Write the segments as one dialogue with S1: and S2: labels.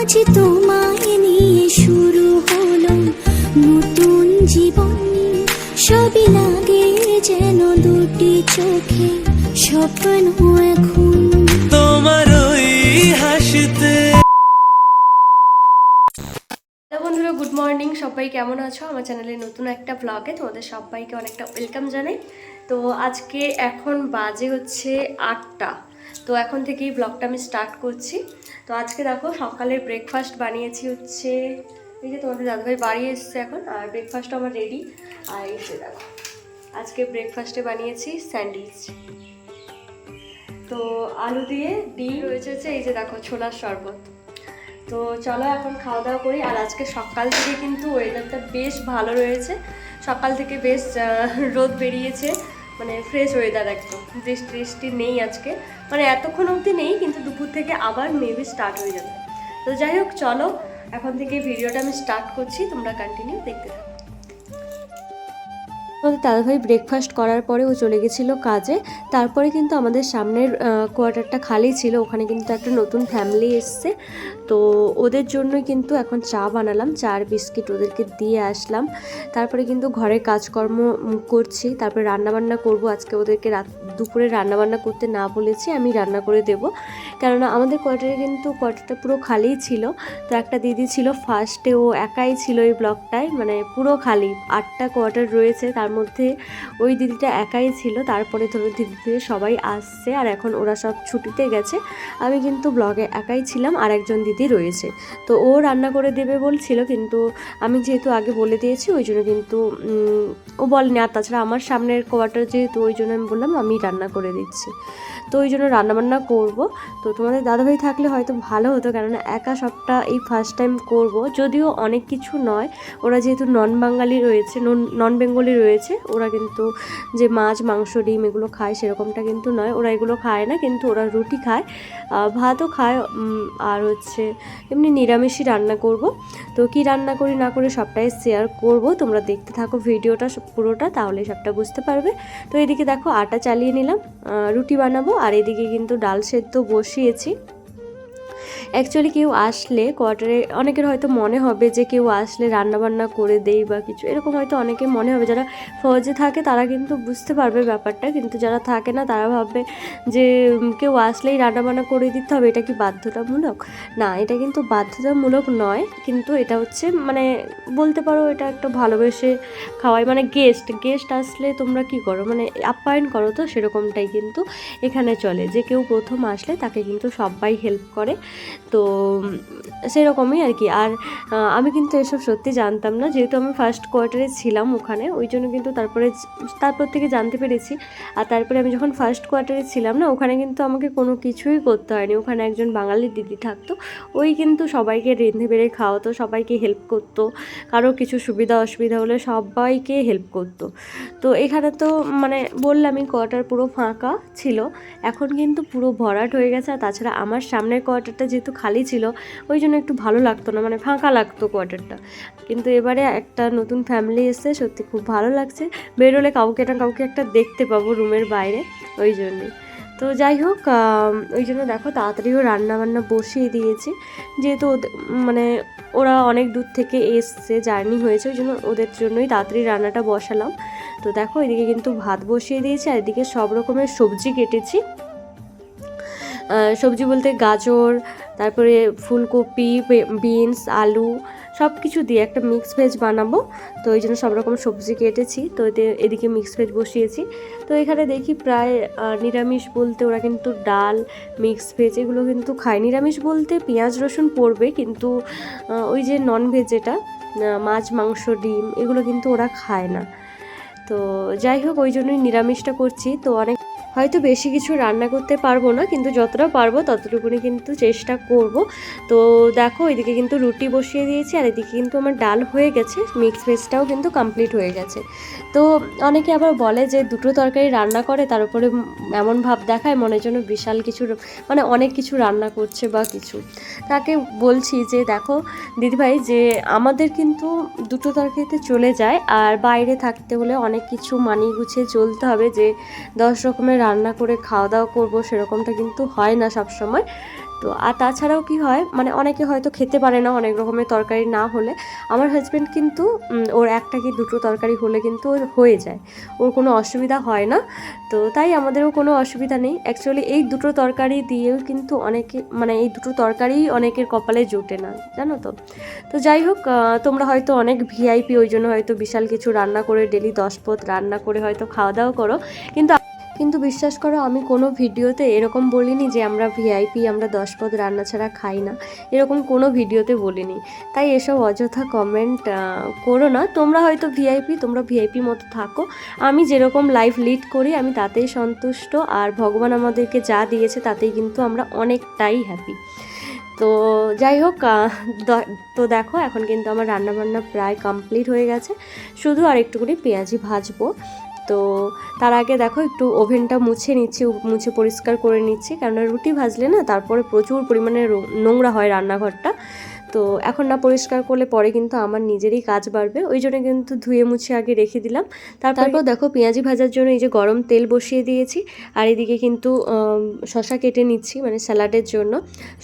S1: আজ তোমায় নিয়ে শুরু হলো নতুন জীবন। সবই লাগে যেন দুটি চোখে স্বপ্ন এখন।
S2: তোমার ওই হাসিতে।
S3: বন্ধুরা গুড মর্নিং। সবাই কেমন আছো? আমার চ্যানেলে নতুন একটা ব্লগে তোমাদের সবাইকে অনেকটা ওয়েলকাম জানাই। তো আজকে এখন বাজে হচ্ছে আটটা। তো এখন থেকেই ব্লগটা আমি স্টার্ট করছি। তো আজকে দেখো সকালের ব্রেকফাস্ট বানিয়েছি হচ্ছে, এই যে তোমাদের দাদাভাই বাড়ি এসছে এখন, আর ব্রেকফাস্ট আমার রেডি আর এই যে দেখো, আজকে ব্রেকফাস্টে বানিয়েছি স্যান্ডউইচ তো আলু দিয়ে ডিম রয়েছে হচ্ছে, এই যে দেখো ছোলার শরবত। তো চলো এখন খাওয়া দাওয়া করি। আর আজকে সকাল থেকে কিন্তু ওয়েদারটা বেশ ভালো রয়েছে। সকাল থেকে বেশ রোদ বেরিয়েছে। মানে ফ্রেশ ওয়েদার একদম। বৃষ্টি বৃষ্টি নেই আজকে। মানে এতক্ষণ অবধি নেই, কিন্তু দুপুর থেকে আবার মেবি স্টার্ট হয়ে যাবে। তো যাই হোক, চলো, এখন থেকে ভিডিওটা আমি স্টার্ট করছি, তোমরা কন্টিনিউ দেখতে থাকো। আমাদের দাদাভাই ব্রেকফাস্ট করার পরে ও চলে গেছিল কাজে। তারপরে কিন্তু আমাদের সামনের কোয়ার্টারটা খালি ছিল, ওখানে কিন্তু একটা নতুন ফ্যামিলি এসছে। তো ওদের জন্যই কিন্তু এখন চা বানালাম চা আর বিস্কিট ওদেরকে দিয়ে আসলাম। তারপরে কিন্তু ঘরে কাজকর্ম করছি, তারপরে রান্নাবান্না করব। আজকে ওদেরকে রাত, দুপুরে রান্নাবান্না করতে না বলেছি, আমি রান্না করে দেব। কেননা আমাদের কোয়ার্টারে কিন্তু কোয়ার্টারটা পুরো খালিই ছিল। তো একটা দিদি ছিল ফার্স্টে ও একাই ছিল এই ব্লকটায় মানে পুরো খালি। আটটা কোয়ার্টার রয়েছে, তার মধ্যে ওই দিদিটা একাই ছিল, তারপরে ধরো দিদি দিদি সবাই আসছে আর এখন ওরা সব ছুটিতে গেছে। আমি কিন্তু ব্লগে একাই ছিলাম, আর একজন দিদি রয়েছে। তো ও রান্না করে দেবে বলছিল, কিন্তু আমি যেহেতু আগে বলে দিয়েছি, ওই জন্য কিন্তু ও বলেনি। আর তাছাড়া আমার সামনের কোয়ার্টার যেহেতু, ওই জন্য আমি বললাম, আমি রান্না করে দিচ্ছি। তো ওই জন্য রান্নাবান্না করব। তো তোমাদের দাদাভাই থাকলে হয়তো ভালো হতো, কেননা একা সবটা এই ফার্স্ট টাইম করব। যদিও অনেক কিছু নয়, ওরা যেহেতু নন বাঙালি রয়েছে নন বেঙ্গলি রয়েছে ওরা কিন্তু যে মাছ, মাংস, ডিম এগুলো খায় সেরকমটা কিন্তু নয়। ওরা এগুলো খায় না, কিন্তু ওরা রুটি খায় ভাতও খায় আর হচ্ছে এমনি নিরামিষই রান্না করব। তো কি রান্না করি না করি সবটাই শেয়ার করব। তোমরা দেখতে থাকো ভিডিওটা পুরোটা, তাহলে সবটা বুঝতে পারবে। তো এদিকে দেখো আটা চালিয়ে নিলাম রুটি বানাবো, আর এদিকে কিন্তু ডাল সেদ্ধ বসিয়েছি। অ্যাকচুয়ালি কেউ আসলে কোয়ার্টারে অনেকের হয়তো মনে হবে যে কেউ আসলে রান্নাবান্না করে দেই বা কিছু। এরকম হয়তো অনেকে মনে হবে, যারা ফৌজে থাকে তারা কিন্তু বুঝতে পারবে ব্যাপারটা। কিন্তু যারা থাকে না, তারা ভাববে যে কেউ আসলেই রান্নাবান্না করে দিতে হবে, এটা কি বাধ্যতামূলক? না, এটা কিন্তু বাধ্যতামূলক নয়। কিন্তু এটা হচ্ছে মানে বলতে পারো এটা একটা ভালোবেসে খাওয়াই। মানে গেস্ট গেস্ট আসলে তোমরা কি করো? মানে আপ্যায়ন করো তো সেরকমটাই কিন্তু এখানে চলে। যে কেউ প্রথম আসলে তাকে কিন্তু সবাই হেল্প করে। তো সেরকমই আর কি। আর আমি কিন্তু এসব সত্যি জানতাম না। যেহেতু আমি ফার্স্ট কোয়ার্টারে ছিলাম ওখানে, ওই জন্য কিন্তু তারপরে তারপর থেকে জানতে পেরেছি। আর তারপরে আমি যখন ফার্স্ট কোয়ার্টারে ছিলাম না, ওখানে কিন্তু আমাকে কোনো কিছুই করতে হয়নি। ওখানে একজন বাঙালি দিদি থাকতো। ওই কিন্তু সবাইকে রেঁধে বেড়ে খাওয়াতো, সবাইকে হেল্প করতো। কারও কিছু সুবিধা অসুবিধা হলে সবাইকে হেল্প করতো। তো এখানে তো মানে বললামই কোয়ার্টার পুরো ফাঁকা ছিল। এখন কিন্তু পুরো ভরাট হয়ে গেছে। আর তাছাড়া আমার সামনের কোয়ার্টারটা যেহেতু খালি ছিল, ওই জন্য একটু ভালো লাগতো না মানে ফাঁকা লাগতো কোয়ার্টারটা কিন্তু এবারে একটা নতুন ফ্যামিলি এসছে, সত্যি খুব ভালো লাগছে। বেরোলে কাউকে না কাউকে একটা দেখতে পাবো রুমের বাইরে, ওই জন্যই তো যাই হোক ওই জন্য দেখো তাড়াতাড়িও রান্নাবান্না বসিয়ে দিয়েছি। যেহেতু মানে ওরা অনেক দূর থেকে এসছে, জার্নি হয়েছে, ওই জন্য ওদের জন্যই তাড়াতাড়ি রান্নাটা বসালাম। তো দেখো এদিকে কিন্তু ভাত বসিয়ে দিয়েছি, আর এদিকে সব রকমের সবজি কেটেছি। সবজি বলতে গাজর, তারপরে ফুলকপি বিনস, আলু সব কিছু দিয়ে একটা মিক্স ভেজ বানাবো। তো ওই জন্য সব রকম সবজি কেটেছি। তো এতে এদিকে মিক্স ভেজ বসিয়েছি। তো এখানে দেখি প্রায় নিরামিষ বলতে ওরা কিন্তু ডাল মিক্স ভেজ এগুলো কিন্তু খায়। নিরামিষ বলতে পেঁয়াজ, রসুন পড়বে কিন্তু ওই যে নন ভেজ যেটা মাছ, মাংস, ডিম এগুলো কিন্তু ওরা খায় না। তো যাই হোক, ওই জন্যই নিরামিষটা করছি। তো অনেক হয়তো বেশি কিছু রান্না করতে পারব না, কিন্তু যতটা পারব ততটুকুনি কিন্তু চেষ্টা করব। তো দেখো, এদিকে কিন্তু রুটি বসিয়ে দিয়েছি, আর এদিকে কিন্তু আমার ডাল হয়ে গেছে মিক্স ভেজটাও কিন্তু কমপ্লিট হয়ে গেছে। তো অনেকে আবার বলে যে দুটো তরকারি রান্না করে, তার উপরে এমন ভাব দেখায়, মনে যেন বিশাল কিছু মানে অনেক কিছু রান্না করছে বা কিছু। তাকে বলছি যে দেখো, দিদিভাই, যে আমাদের কিন্তু দুটো তরকারিতে চলে যায়, আর বাইরে থাকতে হলে অনেক কিছু মানিয়ে গুছিয়ে চলতে হবে যে দশ রকমের রান্না করে খাওয়া দাওয়া করব সেরকমটা কিন্তু হয় না সব সময় তো, আর তাছাড়াও কি হয় মানে অনেকে হয়তো খেতে পারে না অনেক রকমের তরকারি না হলে। আমার হাজব্যান্ড কিন্তু ওর একটা কি দুটো তরকারি হলে কিন্তু ওর হয়ে যায়। ওর কোনো অসুবিধা হয় না। তো, তাই আমাদেরও কোনো অসুবিধা নেই। অ্যাকচুয়ালি এই দুটো তরকারি দিয়েও কিন্তু অনেকে মানে এই দুটো তরকারি অনেকের কপালে জোটে না, জানো তো? তো যাই হোক তোমরা হয়তো অনেক ভিআইপি ওই জন্য হয়তো বিশাল কিছু রান্না করে ডেলি দশ পথ রান্না করে হয়তো খাওয়া দাওয়া করো। কিন্তু কিন্তু বিশ্বাস করো, আমি কোনো ভিডিওতে এরকম বলিনি যে আমরা ভিআইপি আমরা দশ পদ রান্না ছাড়া খাই না। এরকম কোনো ভিডিওতে বলিনি। তাই এসব অযথা কমেন্ট করো না। তোমরা হয়তো ভিআইপি তোমরা ভিআইপি মতো থাকো। আমি যেরকম লাইফ লিড করি, আমি তাতেই সন্তুষ্ট। আর ভগবান আমাদেরকে যা দিয়েছে, তাতেই কিন্তু আমরা অনেকটাই হ্যাপি তো যাই হোক তো দেখো, এখন কিন্তু আমার রান্নাবান্না প্রায় কমপ্লিট হয়ে গেছে। শুধু আর একটুখানি পেঁয়াজি ভাজবো। তো তার আগে দেখো একটু ওভেনটা মুছে নিচ্ছি মুছে পরিষ্কার করে নিচ্ছি। কেননা রুটি ভাজলে না তারপরে প্রচুর পরিমাণে নোংরা হয় রান্নাঘরটা। তো এখন না পরিষ্কার করলে পরে কিন্তু আমার নিজেরই কাজ বাড়বে। ওই জন্য কিন্তু ধুয়ে মুছে আগে রেখে দিলাম। তারপর দেখো পেঁয়াজি ভাজার জন্য এই যে গরম তেল বসিয়ে দিয়েছি আর এদিকে কিন্তু শশা কেটে নিচ্ছি মানে স্যালাডের জন্য।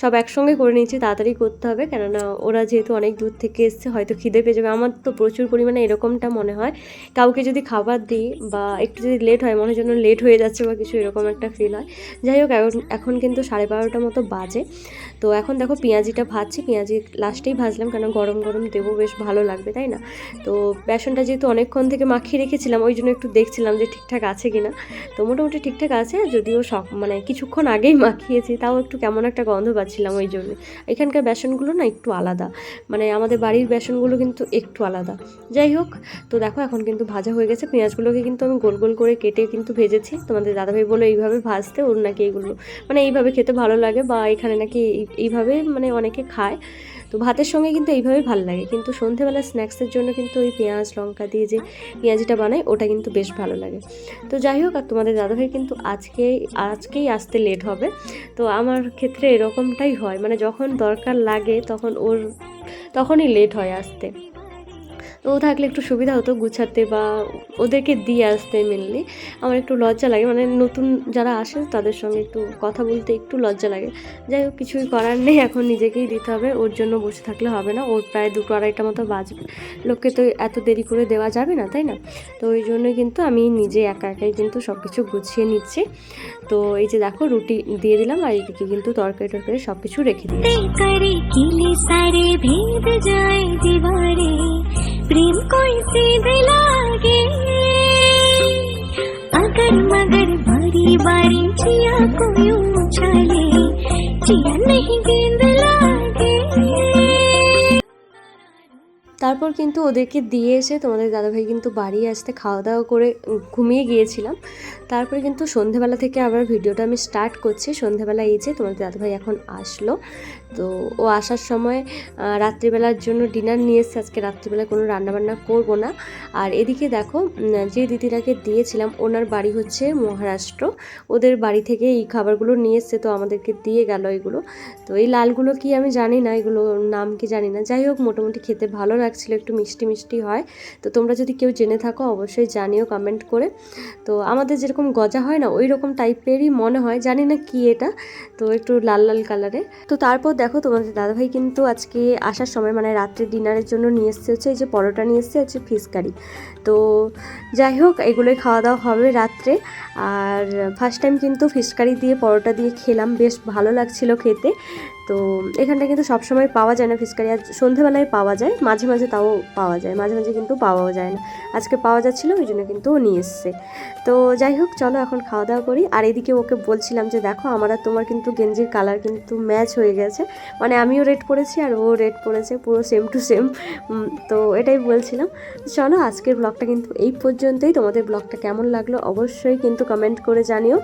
S3: সব একসঙ্গে করে নিচ্ছি তাড়াতাড়ি করতে হবে। কেননা ওরা যেহেতু অনেক দূর থেকে এসছে, হয়তো খিদে পেয়ে যাবে। আমার তো প্রচুর পরিমাণে এরকমটা মনে হয়। কাউকে যদি খাবার দিই বা একটু যদি লেট হয়, মনে যেন লেট হয়ে যাচ্ছে বা কিছু এরকম একটা ফিল হয়। যাই হোক এখন কিন্তু সাড়ে বারোটা মতো বাজে। তো এখন দেখো পেঁয়াজিটা ভাজছি, পেঁয়াজি লাস্টেই ভাজলাম কেন গরম গরম দেবো, বেশ ভালো লাগবে, তাই না? তো বেসনটা যেহেতু অনেকক্ষণ থেকে মাখিয়ে রেখেছিলাম, ওই জন্য একটু দেখছিলাম যে ঠিকঠাক আছে কি না তো মোটামুটি ঠিকঠাক আছে, যদিও সব মানে কিছুক্ষণ আগেই মাখিয়েছি, তাও একটু কেমন একটা গন্ধ পাচ্ছিলাম ওই জন্য। এখানকার বেসনগুলো না একটু আলাদা মানে আমাদের বাড়ির বেসনগুলো কিন্তু একটু আলাদা। যাই হোক, তো দেখো এখন কিন্তু ভাজা হয়ে গেছে, পেঁয়াজগুলোকে কিন্তু আমি গোল গোল করে কেটে কিন্তু ভেজেছি। তোমাদের দাদাভাই বলে এইভাবে ভাজতে, ওর নাকি এইগুলো মানে এইভাবে খেতে ভালো লাগে বা এখানে নাকি এই- এইভাবে মানে অনেকে খায়। তো ভাতের সঙ্গে কিন্তু এইভাবে ভালো লাগে। কিন্তু সন্ধেবেলা স্ন্যাক্সের জন্য কিন্তু ওই পেঁয়াজ, লঙ্কা দিয়ে যে পেঁয়াজিটা বানাই, ওটা কিন্তু বেশ ভালো লাগে। তো যাই হোক, আর তোমাদের দাদাভাই কিন্তু আজকে, আজকেই আসতে লেট হবে। তো আমার ক্ষেত্রে এরকমটাই হয়। মানে যখন দরকার লাগে, তখন ওর, তখনই লেট হয় আসতে। ও থাকলে একটু সুবিধা হতো গুছাতে বা ওদেরকে দিয়ে আসতে মেনলি আমার একটু লজ্জা লাগে মানে নতুন যারা আসে তাদের সঙ্গে একটু কথা বলতে একটু লজ্জা লাগে। যাই হোক, কিছুই করার নেই, এখন নিজেকেই দিতে হবে, ওর জন্য বসে থাকলে হবে না, ওর প্রায় দুটো আড়াইটা মতো বাজবে। লোককে তো এত দেরি করে দেওয়া যাবে না, তাই না? তো ওই জন্যই কিন্তু আমি নিজে একা একাই কিন্তু সব কিছু গুছিয়ে নিচ্ছি। তো এই যে দেখো, রুটি দিয়ে দিলাম, আর এইদিকে কিন্তু তরকারি টরকারি সব কিছু রেখে দিয়েছি।
S1: करे किले सारे भेद जाए दीवारे प्रेम कोई सीध लागे अगर मगर बारी बारी जिया को यूं उछाले जिया नहीं गेंद
S3: তারপর কিন্তু ওদেরকে দিয়ে এসে তোমাদের দাদাভাই কিন্তু বাড়ি আসতে খাওয়া দাওয়া করে ঘুমিয়ে গিয়েছিলাম। তারপরে কিন্তু সন্ধেবেলা থেকে আবার ভিডিওটা আমি স্টার্ট করছি। সন্ধেবেলা এই যে তোমাদের দাদাভাই এখন আসলো। তো ও আসার সময় রাত্রিবেলার জন্য ডিনার নিয়ে এসছে। আজকে রাত্রিবেলা কোনো রান্নাবান্না করব না। আর এদিকে দেখো যে দিদিটাকে দিয়েছিলাম, ওনার বাড়ি হচ্ছে মহারাষ্ট্র। ওদের বাড়ি থেকে এই খাবারগুলো নিয়ে এসছে। তো আমাদেরকে দিয়ে গেল এগুলো। তো এই লালগুলো কি আমি জানি না এগুলো নাম কি জানি না। যাই হোক, মোটামুটি খেতে ভালো লাগছিল একটু মিষ্টি মিষ্টি হয়। তো তোমরা যদি কেউ জেনে থাকো, অবশ্যই জানিও কমেন্ট করে। তো আমাদের যেরকম গজা হয় না ওই রকম টাইপেরই মনে হয়, জানি না কি এটা। তো একটু লাল লাল কালারে তো তারপর দেখো, তোমাদের দাদাভাই কিন্তু আজকে আসার সময় মানে রাত্রে ডিনারের জন্য নিয়ে এসছে হচ্ছে, এই যে পরোটা নিয়ে এসছে হচ্ছে ফিস কারি তো যাই হোক, এগুলোই খাওয়া দাওয়া হবে রাত্রে। আর ফার্স্ট টাইম কিন্তু ফিশ কারি দিয়ে পরোটা দিয়ে খেলাম, বেশ ভালো লাগছিল খেতে। তো এখানটা কিন্তু সবসময় পাওয়া যায় না ফিশ কারি আজ সন্ধেবেলায় পাওয়া যায়, মাঝে মাঝে তাও পাওয়া যায়, মাঝে মাঝে কিন্তু পাওয়াও যায় না। আজকে পাওয়া যাচ্ছিল, ওই জন্য কিন্তু ও নিয়ে এসছে। তো যাই হোক, চলো এখন খাওয়া দাওয়া করি। আর এদিকে ওকে বলছিলাম যে, দেখো, আমার আর তোমার কিন্তু গেঞ্জির কালার কিন্তু ম্যাচ হয়ে গেছে। মানে আমিও রেড পরেছি আর ও রেড পরেছে, পুরো সেম টু সেম তো এটাই বলছিলাম। চলো, আজকের ব্লগটা কিন্তু এই পর্যন্তই। তোমাদের ব্লগটা কেমন লাগল অবশ্যই কিন্তু কমেন্ট করে জানিও।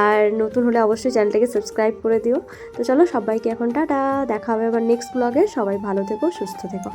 S3: আর নতুন হলে অবশ্যই চ্যানেলটাকে সাবস্ক্রাইব করে দিও। তো চলো, সবাইকে এখন টাটা দেখা হবে আবার নেক্সট ব্লগে সবাই ভালো থেকো সুস্থ থেকো।